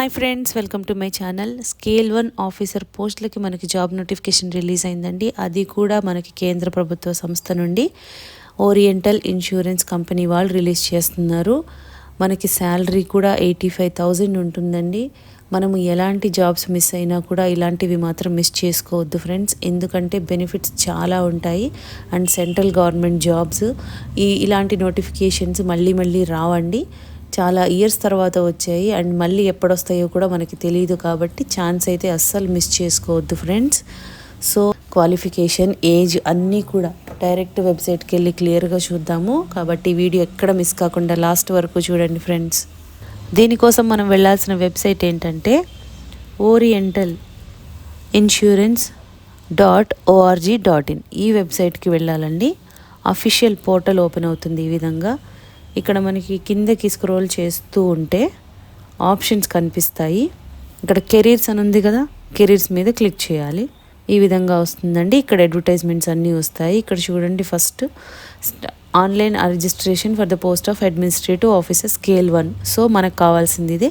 Hi friends welcome to my channel scale one officer పోస్టులకి మనకి job notification release అయిందండి. అది కూడా మనకి కేంద్ర ప్రభుత్వ సంస్థ నుండి ఓరియంటల్ ఇన్సూరెన్స్ కంపెనీ వాళ్ళు రిలీజ్ చేస్తున్నారు. మనకి శాలరీ కూడా ఎయిటీ ఫైవ్ థౌజండ్ ఉంటుందండి. మనము ఎలాంటి జాబ్స్ మిస్ అయినా కూడా ఇలాంటివి మాత్రం మిస్ చేసుకోవద్దు ఫ్రెండ్స్ ఎందుకంటే బెనిఫిట్స్ చాలా ఉంటాయి. అండ్ సెంట్రల్ గవర్నమెంట్ జాబ్స్ ఈ ఇలాంటి నోటిఫికేషన్స్ మళ్ళీ మళ్ళీ రావండి. చాలా ఇయర్స్ తర్వాత వచ్చాయి అండ్ మళ్ళీ ఎప్పుడొస్తాయో కూడా మనకి తెలియదు కాబట్టి ఛాన్స్ అయితే అస్సలు మిస్ చేసుకోవద్దు ఫ్రెండ్స్ సో క్వాలిఫికేషన్ ఏజ్ అన్నీ కూడా డైరెక్ట్ వెబ్సైట్కి వెళ్ళి క్లియర్గా చూద్దాము. కాబట్టి వీడియో ఎక్కడ మిస్ కాకుండా లాస్ట్ వరకు చూడండి ఫ్రెండ్స్ దీనికోసం మనం వెళ్ళాల్సిన వెబ్సైట్ ఏంటంటే Oriental Insurance dot ORG dot in ఈ వెబ్సైట్కి వెళ్ళాలండి. అఫీషియల్ పోర్టల్ ఓపెన్ అవుతుంది ఈ విధంగా. ఇక్కడ మనకి కిందకి స్క్రోల్ చేస్తూ ఉంటే ఆప్షన్స్ కనిపిస్తాయి. ఇక్కడ కెరీర్స్ అని ఉంది కదా కెరీర్స్ మీద క్లిక్ చేయాలి. ఈ విధంగా వస్తుందండి. ఇక్కడ అడ్వర్టైజ్మెంట్స్ అన్నీ వస్తాయి. ఇక్కడ చూడండి first online registration for the post of administrative officer scale one so మనకు కావాల్సింది ఇదే.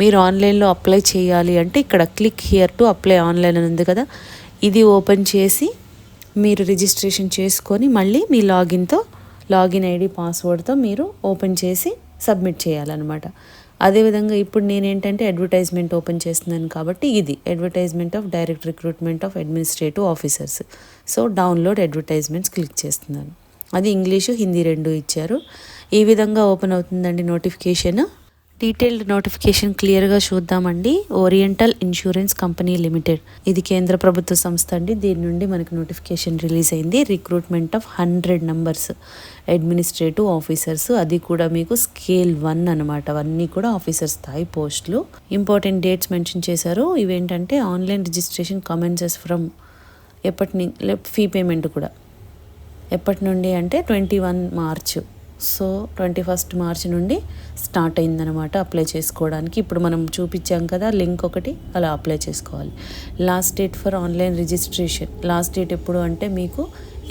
మీరు ఆన్లైన్లో అప్లై చేయాలి అంటే ఇక్కడ click here to apply online అని ఉంది కదా. ఇది ఓపెన్ చేసి మీరు రిజిస్ట్రేషన్ చేసుకొని మళ్ళీ మీ లాగిన్తో లాగిన్ ఐడి పాస్వర్డ్తో మీరు ఓపెన్ చేసి సబ్మిట్ చేయాలన్నమాట. అదేవిధంగా ఇప్పుడు నేనేంటంటే అడ్వర్టైజ్మెంట్ ఓపెన్ చేస్తున్నాను కాబట్టి ఇది advertisement of direct recruitment of administrative officers. So download advertisements click చేస్తున్నాను. అది ఇంగ్లీషు హిందీ రెండు ఇచ్చారు. ఈ విధంగా ఓపెన్ అవుతుందండి నోటిఫికేషన్. డీటెయిల్డ్ నోటిఫికేషన్ క్లియర్గా చూద్దామండి. ఓరియంటల్ ఇన్సూరెన్స్ కంపెనీ లిమిటెడ్ ఇది కేంద్ర ప్రభుత్వ సంస్థ అండి. దీని నుండి మనకు నోటిఫికేషన్ రిలీజ్ అయింది. Recruitment of hundred numbers administrative officers అది కూడా మీకు స్కేల్ వన్ అనమాట అవన్నీ కూడా ఆఫీసర్ స్థాయి పోస్టులు. ఇంపార్టెంట్ డేట్స్ మెన్షన్ చేశారు. ఇవేంటంటే ఆన్లైన్ రిజిస్ట్రేషన్ కమెన్సెస్ ఫ్రమ్ ఎప్పటి ఫీ పేమెంట్ కూడా. ఎప్పటి నుండి అంటే twenty one March so twenty first March నుండి స్టార్ట్ అయిందనమాట అప్లై చేసుకోవడానికి. ఇప్పుడు మనం చూపించాం కదా లింక్ ఒకటి అలా అప్లై చేసుకోవాలి. Last date for online registration. Last date ఎప్పుడు అంటే మీకు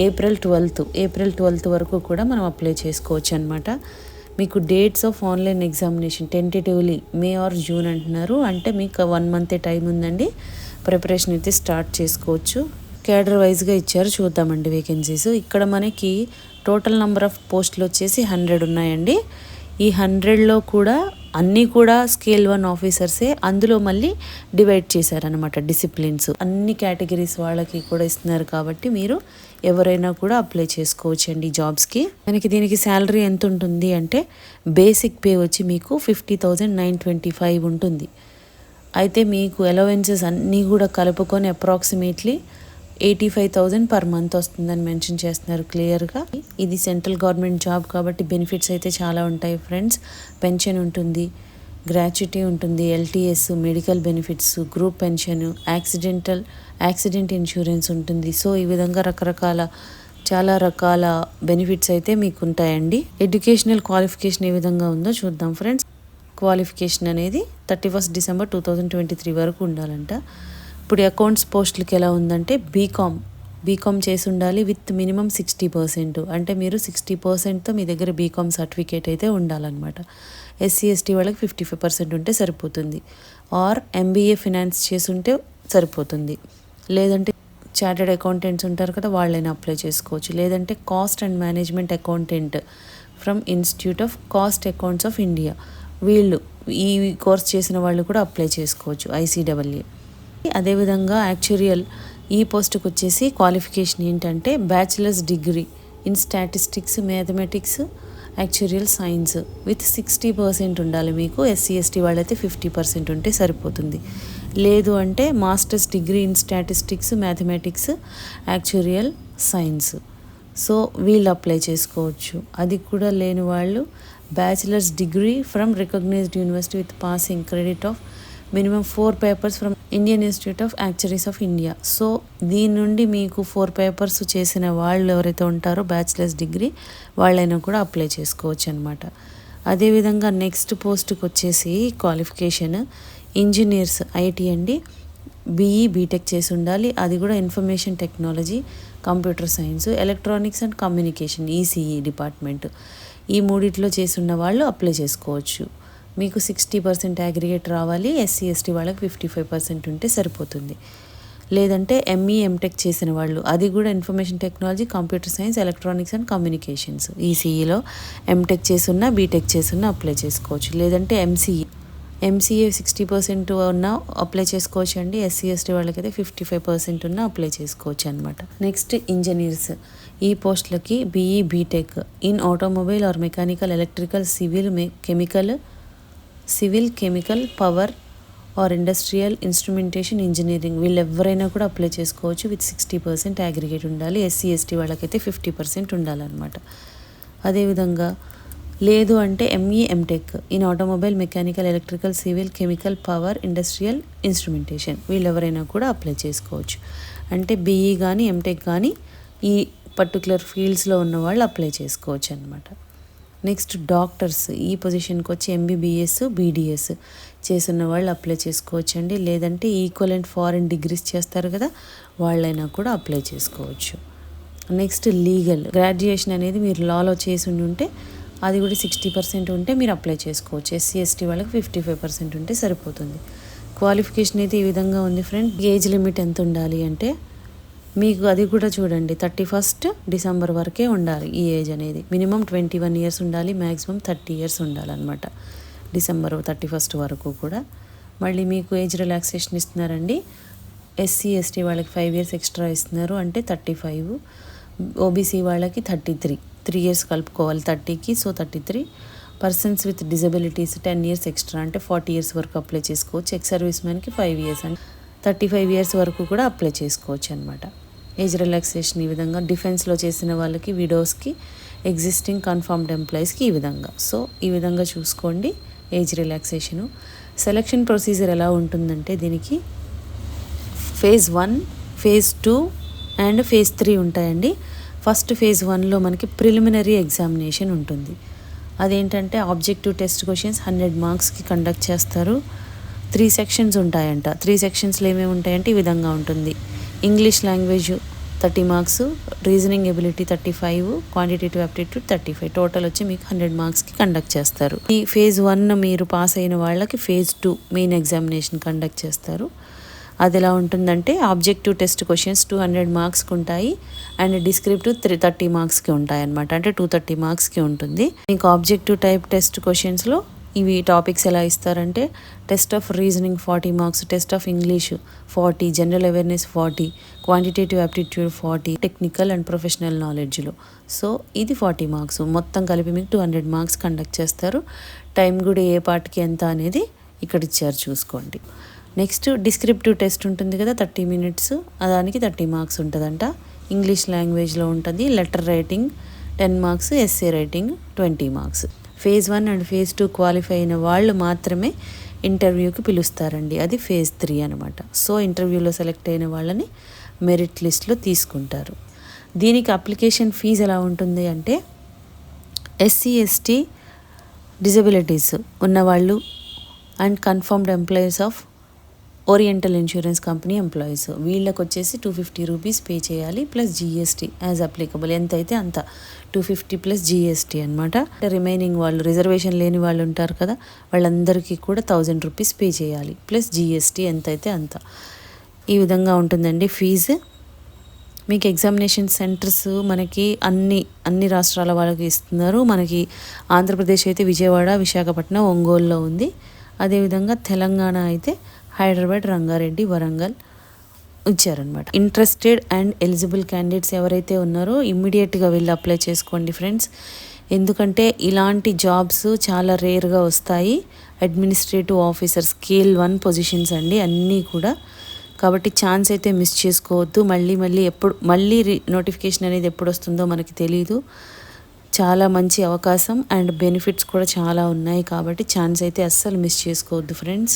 ఏప్రిల్ ట్వెల్త్. ఏప్రిల్ ట్వెల్త్ వరకు కూడా మనం అప్లై చేసుకోవచ్చు అనమాట మీకు dates of online examination tentatively May or June అంటున్నారు. అంటే మీకు వన్ మంత్ టైం ఉందండి. ప్రిపరేషన్ అయితే స్టార్ట్ చేసుకోవచ్చు. క్యాడర్ వైజ్గా ఇచ్చారు. చూద్దామండి వేకెన్సీస్ ఇక్కడ మనకి టోటల్ నెంబర్ ఆఫ్ పోస్టులు వచ్చేసి హండ్రెడ్ ఉన్నాయండి. ఈ హండ్రెడ్లో కూడా అన్నీ కూడా స్కేల్ వన్ ఆఫీసర్సే అందులో మళ్ళీ డివైడ్ చేశారనమాట డిసిప్లిన్స్ అన్ని కేటగిరీస్ వాళ్ళకి కూడా ఇస్తున్నారు కాబట్టి మీరు ఎవరైనా కూడా అప్లై చేసుకోవచ్చు అండి జాబ్స్కి మనకి దీనికి శాలరీ ఎంత ఉంటుంది అంటే బేసిక్ పే వచ్చి మీకు fifty thousand nine twenty five ఉంటుంది. అయితే మీకు అలవెన్సెస్ అన్నీ కూడా కలుపుకొని approximately eighty five thousand per month వస్తుందని మెన్షన్ చేస్తున్నారు క్లియర్గా. ఇది సెంట్రల్ గవర్నమెంట్ జాబ్ కాబట్టి బెనిఫిట్స్ అయితే చాలా ఉంటాయి ఫ్రెండ్స్. పెన్షన్ ఉంటుంది గ్రాచ్యుటీ ఉంటుంది LTS medical benefits group pension accidental accident insurance ఉంటుంది. సో ఈ విధంగా రకరకాల చాలా రకాల బెనిఫిట్స్ అయితే మీకు ఉంటాయండి ఎడ్యుకేషనల్ క్వాలిఫికేషన్ ఏ విధంగా ఉందో చూద్దాం ఫ్రెండ్స్. క్వాలిఫికేషన్ అనేది thirty first December two thousand twenty three వరకు ఉండాలంట. ఇప్పుడు అకౌంట్స్ పోస్టులకి ఎలా ఉందంటే బీకామ్ బీకామ్ చేసి ఉండాలి విత్ మినిమం సిక్స్టీ పర్సెంట్. అంటే మీరు సిక్స్టీ పర్సెంట్తో మీ దగ్గర బీకామ్ సర్టిఫికేట్ అయితే ఉండాలన్నమాట. ఎస్సీ ఎస్టీ వాళ్ళకి ఫిఫ్టీ ఫైవ్ పర్సెంట్ ఉంటే సరిపోతుంది. ఆర్ ఎంబీఏ ఫినాన్స్ చేసి ఉంటే సరిపోతుంది. లేదంటే చార్టెడ్ అకౌంటెంట్స్ ఉంటారు కదా వాళ్ళైనా అప్లై చేసుకోవచ్చు. లేదంటే cost and management accountant from institute of cost accounts of India. వీళ్ళు ఈ కోర్స్ చేసిన వాళ్ళు కూడా అప్లై చేసుకోవచ్చు ఐసీడబ్ల్యూ అదేవిధంగా యాక్చురియల్ ఈ పోస్ట్కి వచ్చేసి క్వాలిఫికేషన్ ఏంటంటే bachelor's degree in statistics mathematics actuarial science with sixty percent ఉండాలి మీకు ఎస్సీ ఎస్టీ వాళ్ళైతే ఫిఫ్టీ పర్సెంట్ ఉంటే సరిపోతుంది. లేదు అంటే master's degree in statistics mathematics actuarial science so వీళ్ళు అప్లై చేసుకోవచ్చు. అది కూడా లేని వాళ్ళు bachelor's degree from recognised university with passing credit of minimum four papers from Indian institute of actuaries of India. So దీని నుండి మీకు ఫోర్ పేపర్స్ చేసిన వాళ్ళు ఎవరైతే ఉంటారో బ్యాచిలర్స్ డిగ్రీ వాళ్ళైనా కూడా అప్లై చేసుకోవచ్చు అనమాట అదేవిధంగా నెక్స్ట్ పోస్ట్కి వచ్చేసి క్వాలిఫికేషన్ ఇంజనీర్స్ ఐటీ అండి బీఈ బీటెక్ చేసి ఉండాలి. అది కూడా information technology computer science electronics and communication ECE department. ఈ మూడిట్లో చేసి ఉన్న వాళ్ళు అప్లై చేసుకోవచ్చు. మీకు సిక్స్టీ పర్సెంట్ అగ్రిగేట్ రావాలి ఎస్సీ ఎస్టీ వాళ్ళకి ఫిఫ్టీ ఫైవ్ పర్సెంట్ ఉంటే సరిపోతుంది. లేదంటే ఎంఈ ఎంటెక్ చేసిన వాళ్ళు అది కూడా information technology computer science electronics and communications ఈసీఈలో MTech చేసున్న బీటెక్ చేసున్నా అప్లై చేసుకోవచ్చు. లేదంటే ఎంసీఈ ఎంసీఏ సిక్స్టీ పర్సెంట్ ఉన్న అప్లై చేసుకోవచ్చు అండి. ఎస్సీ ఎస్టీ వాళ్ళకైతే ఫిఫ్టీ ఫైవ్ పర్సెంట్ ఉన్న అప్లై చేసుకోవచ్చు అనమాట నెక్స్ట్ ఇంజనీర్స్ ఈ పోస్టులకి BE BTech in automobile or mechanical electrical civil chemical civil chemical power or industrial instrumentation engineering వీళ్ళు ఎవరైనా కూడా అప్లై చేసుకోవచ్చు. విత్ సిక్స్టీ పర్సెంట్ అగ్రిగేట్ ఉండాలి. ఎస్సీ ఎస్టీ వాళ్ళకైతే ఫిఫ్టీ పర్సెంట్ ఉండాలన్నమాట. అదేవిధంగా లేదు అంటే ME MTech in automobile mechanical electrical civil chemical power industrial instrumentation వీళ్ళు ఎవరైనా కూడా అప్లై చేసుకోవచ్చు. అంటే బీఈ కానీ ఎంటెక్ కానీ ఈ పర్టికులర్ ఫీల్డ్స్లో ఉన్న వాళ్ళు అప్లై చేసుకోవచ్చు అనమాట నెక్స్ట్ డాక్టర్స్ ఈ పొజిషన్కి వచ్చి ఎంబీబీఎస్ బీడిఎస్ చేస్తున్న వాళ్ళు అప్లై చేసుకోవచ్చు అండి లేదంటే ఈక్వల్ అండ్ ఫారిన్ డిగ్రీస్ చేస్తారు కదా వాళ్ళైనా కూడా అప్లై చేసుకోవచ్చు. నెక్స్ట్ లీగల్ గ్రాడ్యుయేషన్ అనేది మీరు లాలో చేసి ఉండి ఉంటే అది కూడా సిక్స్టీ పర్సెంట్ ఉంటే మీరు అప్లై చేసుకోవచ్చు. ఎస్సీ ఎస్టీ వాళ్ళకి ఫిఫ్టీ ఫైవ్ పర్సెంట్ ఉంటే సరిపోతుంది. క్వాలిఫికేషన్ అయితే ఈ విధంగా ఉంది ఫ్రెండ్. ఏజ్ లిమిట్ ఎంత ఉండాలి అంటే మీకు అది కూడా చూడండి థర్టీ ఫస్ట్ డిసెంబర్ వరకే ఉండాలి ఈ ఏజ్ అనేది. మినిమం ట్వంటీ వన్ ఇయర్స్ ఉండాలి మ్యాక్సిమం థర్టీ ఇయర్స్ ఉండాలన్నమాట. డిసెంబర్ థర్టీ ఫస్ట్ వరకు కూడా. మళ్ళీ మీకు ఏజ్ రిలాక్సేషన్ ఇస్తున్నారండి. ఎస్సీ ఎస్టీ వాళ్ళకి ఫైవ్ ఇయర్స్ ఎక్స్ట్రా ఇస్తున్నారు అంటే థర్టీ ఫైవ్. ఓబీసీ వాళ్ళకి థర్టీ త్రీ. త్రీ ఇయర్స్ కలుపుకోవాలి థర్టీకి so thirty three. Persons with disabilities ten years extra అంటే ఫార్టీ ఇయర్స్ వరకు అప్లై చేసుకోవచ్చు. ఎక్స్ సర్వీస్ మ్యాన్కి ఫైవ్ ఇయర్స్ అంటే థర్టీ ఫైవ్ ఇయర్స్ వరకు కూడా అప్లై చేసుకోవచ్చు అనమాట ఏజ్ రిలాక్సేషన్ ఈ విధంగా డిఫెన్స్లో చేసిన వాళ్ళకి విడోస్కి ఎగ్జిస్టింగ్ కన్ఫర్మ్డ్ ఎంప్లాయీస్కి ఈ విధంగా. సో ఈ విధంగా చూసుకోండి ఏజ్ రిలాక్సేషను. సెలక్షన్ ప్రొసీజర్ ఎలా ఉంటుందంటే దీనికి phase one phase two and phase three ఉంటాయండి. ఫస్ట్ ఫేజ్ వన్లో మనకి ప్రిలిమినరీ ఎగ్జామినేషన్ ఉంటుంది. అదేంటంటే ఆబ్జెక్టివ్ టెస్ట్ క్వశ్చన్స్ హండ్రెడ్ మార్క్స్కి కండక్ట్ చేస్తారు. త్రీ సెక్షన్స్ ఉంటాయంట. త్రీ సెక్షన్స్లో ఏమేమి ఉంటాయంటే ఈ విధంగా ఉంటుంది. English language thirty marks reasoning ability thirty five quantitative aptitude thirty five. Total వచ్చి మీకు హండ్రెడ్ మార్క్స్కి కండక్ట్ చేస్తారు. ఈ ఫేజ్ వన్ మీరు పాస్ అయిన వాళ్ళకి phase two main examination conduct చేస్తారు. అది ఎలా ఉంటుందంటే objective test questions two hundred మార్క్స్కి ఉంటాయి అండ్ డిస్క్రిప్టివ్ త్రీ థర్టీ మార్క్స్కి ఉంటాయి అనమాట అంటే టూ థర్టీ మార్క్స్కి ఉంటుంది. మీకు ఆబ్జెక్టివ్ టైప్ టెస్ట్ క్వశ్చన్స్లో ఇవి టాపిక్స్ ఎలా ఇస్తారంటే test of reasoning forty marks test of English forty general awareness forty quantitative aptitude forty technical and professional నాలెడ్జ్లో so ఇది ఫార్టీ మార్క్స్ మొత్తం కలిపి మీకు టూ హండ్రెడ్ మార్క్స్ కండక్ట్ చేస్తారు. టైం కూడా ఏ పార్ట్కి ఎంత అనేది ఇక్కడ ఇచ్చారు చూసుకోండి. నెక్స్ట్ డిస్క్రిప్టివ్ టెస్ట్ ఉంటుంది కదా థర్టీ మినిట్స్ దానికి థర్టీ మార్క్స్ ఉంటుందంట. ఇంగ్లీష్ లాంగ్వేజ్లో ఉంటుంది. Letter writing ten marks essay writing twenty marks phase one and phase two qualify అయిన వాళ్ళు మాత్రమే ఇంటర్వ్యూకి పిలుస్తారండి. అది ఫేజ్ త్రీ అనమాట సో ఇంటర్వ్యూలో సెలెక్ట్ అయిన వాళ్ళని మెరిట్ లిస్ట్లో తీసుకుంటారు. దీనికి అప్లికేషన్ ఫీజు ఎలా ఉంటుంది అంటే ఎస్సీ ఎస్టీ డిజబిలిటీస్ ఉన్నవాళ్ళు and confirmed employees of Oriental Insurance Company employees వీళ్ళకి వచ్చేసి టూ ఫిఫ్టీ రూపీస్ పే చేయాలి ప్లస్ జీఎస్టీ యాజ్ అప్లికబుల్ ఎంత అయితే అంత టూ ఫిఫ్టీ ప్లస్ జీఎస్టీ అనమాట రిమైనింగ్ వాళ్ళు రిజర్వేషన్ లేని వాళ్ళు ఉంటారు కదా వాళ్ళందరికీ కూడా థౌజండ్ రూపీస్ పే చేయాలి ప్లస్ జీఎస్టీ ఎంత అయితే అంత. ఈ విధంగా ఉంటుందండి ఫీజు మీకు ఎగ్జామినేషన్ సెంటర్స్ మనకి అన్ని అన్ని రాష్ట్రాల వాళ్ళకి ఇస్తున్నారు. మనకి ఆంధ్రప్రదేశ్ అయితే విజయవాడ విశాఖపట్నం ఒంగోలులో ఉంది. అదేవిధంగా తెలంగాణ అయితే హైదరాబాద్ రంగారెడ్డి వరంగల్ ఇచ్చారనమాట ఇంట్రెస్టెడ్ అండ్ ఎలిజిబుల్ క్యాండిడేట్స్ ఎవరైతే ఉన్నారో ఇమ్మీడియట్గా వెళ్ళి అప్లై చేసుకోండి ఫ్రెండ్స్ ఎందుకంటే ఇలాంటి జాబ్స్ చాలా రేర్గా వస్తాయి. Administrative officer scale one positions అండి అన్నీ కూడా. కాబట్టి ఛాన్స్ అయితే మిస్ చేసుకోవద్దు. మళ్ళీ మళ్ళీ ఎప్పుడు మళ్ళీ నోటిఫికేషన్ అనేది ఎప్పుడు వస్తుందో మనకి తెలియదు చాలా మంచి అవకాశం అండ్ బెనిఫిట్స్ కూడా చాలా ఉన్నాయి కాబట్టి ఛాన్స్ అయితే అస్సలు మిస్ చేసుకోవద్దు ఫ్రెండ్స్